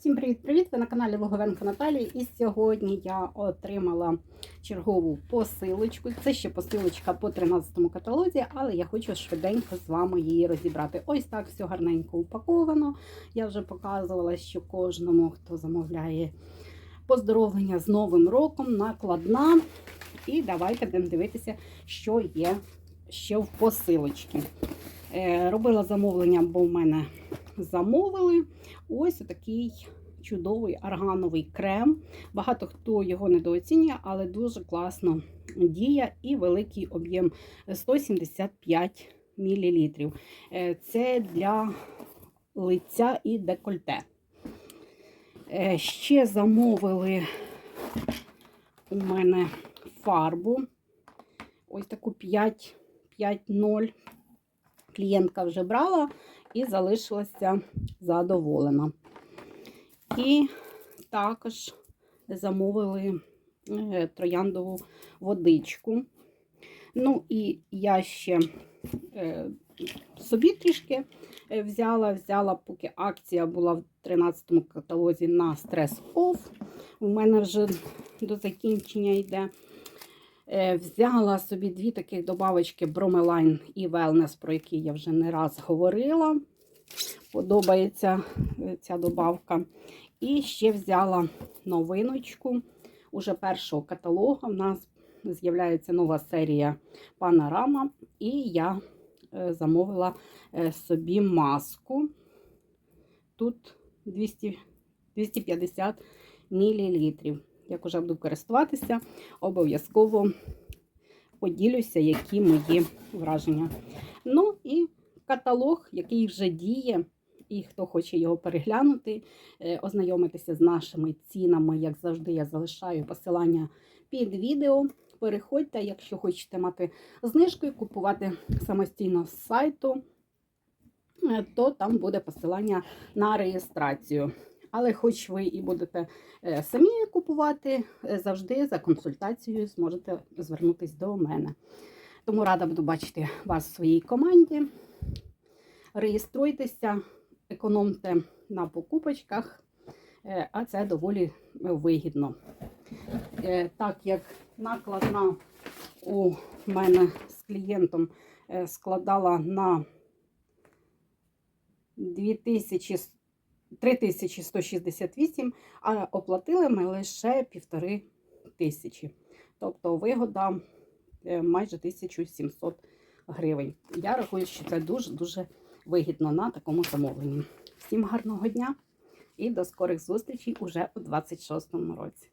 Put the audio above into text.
Всім привіт-привіт! Ви на каналі Логовенко Наталії. І сьогодні я отримала чергову посилочку. Це ще посилочка по 13-му каталозі, але я хочу швиденько з вами її розібрати. Ось так все гарненько упаковано. Я вже показувала, що кожному, хто замовляє поздоровлення з Новим роком, накладна. І давайте будемо дивитися, що є ще в посилочці. Е, Робила замовлення, бо в мене замовили. Ось такий чудовий аргановий крем. Багато хто його недооцінює, але дуже класно діє і великий об'єм 175 мл. Це для лиця і декольте. Е, Ще замовили у мене фарбу. Ось таку 5 5.0. Клієнтка вже брала і залишилася задоволена. І також замовили е, трояндову водичку. Ну, і я ще е, собі трішки е, взяла, взяла, поки акція була в 13-му каталозі на стрес оф. У мене вже до закінчення йде. Е, Взяла собі дві таких добавочки Bromeline і Wellness, про які я вже не раз говорила. Подобається е, ця добавка. І ще взяла новиночку. Уже першого каталогу в нас з'являється нова серія Панорама. І я е, замовила собі маску. Тут 200, 250 мл. Як уже буду користуватися, обов'язково поділюся, які мої враження. Ну і каталог, який вже діє, і хто хоче його переглянути, е, ознайомитися з нашими цінами, як завжди, я залишаю посилання під відео. Переходьте, якщо хочете мати знижку і купувати самостійно з сайту, е, то там буде посилання на реєстрацію. Але хоч ви і будете е, самі купувати, е, завжди за консультацією зможете звернутися до мене. Тому рада буду бачити вас в своїй команді. Реєструйтеся, економте на покупочках, е, а це доволі вигідно. Так як накладна у мене з клієнтом складала на 2000 3168, а оплатили ми лише півтори тисячі. Тобто вигода е, майже 1700 гривень. Я рахую, що це дуже-дуже вигідно на такому замовленні. Всім гарного дня і до скорих зустрічей уже у 26 році.